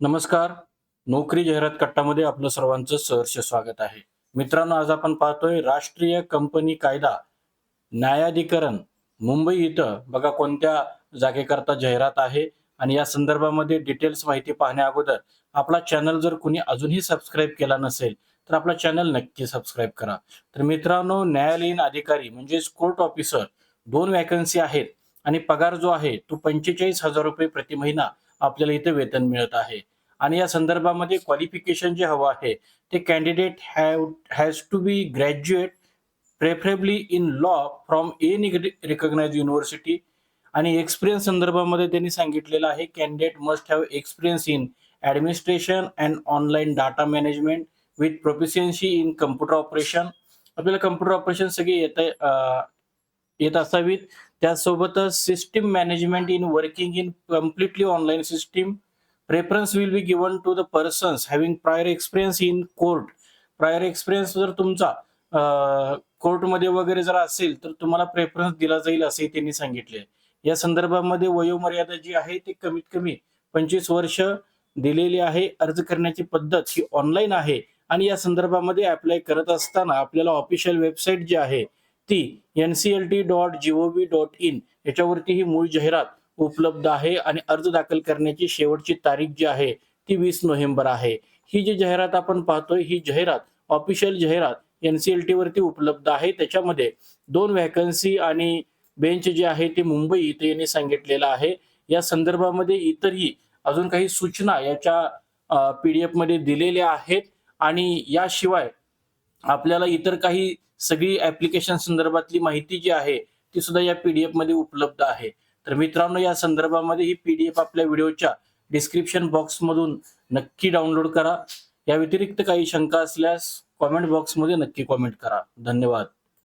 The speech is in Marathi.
नमस्कार. नोकरी जाहिरात कट्टामध्ये आपलं सर्वांचं सहर्ष स्वागत आहे. मित्रांनो आज आपण पाहतोय राष्ट्रीय कंपनी कायदा न्यायाधिकरण मुंबई इथं बघा कोणत्या जागेकरता जाहिरात आहे आणि या संदर्भामध्ये डिटेल्स माहिती पाहण्या अगोदर आपला चॅनल जर कुणी अजूनही सबस्क्राईब केला नसेल तर आपला चॅनल नक्की सबस्क्राईब करा. तर मित्रांनो न्यायालयीन अधिकारी म्हणजेच कोर्ट ऑफिसर दोन वॅकन्सी आहेत आणि पगार जो आहे तो पंचेचाळीस हजार रुपये प्रति महिना आपल्याला इथे वेतन मिळत आहे. आणि या संदर्भामध्ये क्वालिफिकेशन जे हवं आहे ते candidate have has to be graduate preferably in law from any recognise university आणि एक्सपिरियन्स संदर्भामध्ये त्यांनी सांगितलेलं आहे candidate must have experience in administration and online data management with proficiency in computer operation आपल्याला कम्प्युटर ऑपरेशन सगळे येत येत असावीत. त्यासोबतच system management in working in completely online system preference will be given to the persons having prior experience in court prior experience जर तुमचा कोर्टमध्ये वगैरे जर असेल तर तुम्हाला प्रेफरन्स दिला जाईल असंही त्यांनी सांगितले या संदर्भामध्ये वयोमर्यादा जी आहे ती कमीत कमी पंचवीस वर्ष दिलेली आहे. अर्ज करण्याची पद्धत ही ऑनलाईन आहे. आणि या संदर्भामध्ये अप्लाय करत असताना आपल्याला ऑफिशियल वेबसाईट जी आहे ती N C L T dot G O V dot in याच्यावरती ही मूळ जाहिरात उपलब्ध आहे आणि अर्ज दाखल करण्याची शेवटची तारीख जी आहे ती वीस नोव्हेंबर आहे. ही जी जाहिरात आपण पाहतोय ही जाहिरात ऑफिशियल जाहिरात एन सी एल टी वरती उपलब्ध आहे. त्याच्यामध्ये दोन व्हॅकन्सी आणि बेंच जे आहे ते मुंबई इथे यांनी सांगितलेलं आहे. या संदर्भामध्ये इतरही अजून काही सूचना याच्या पीडीएफमध्ये दिलेल्या आहेत आणि याशिवाय आपल्याला इतर काही सगळी ऍप्लिकेशन संदर्भातली माहिती जी आहे ती सुद्धा या पीडीएफमध्ये उपलब्ध आहे. तर मित्रांनो या संदर्भामध्ये ही पीडीएफ आपल्या व्हिडिओच्या डिस्क्रिप्शन बॉक्स मधून नक्की डाउनलोड करा. या व्यतिरिक्त काही शंका असल्यास कॉमेंट बॉक्समध्ये नक्की कॉमेंट करा. धन्यवाद.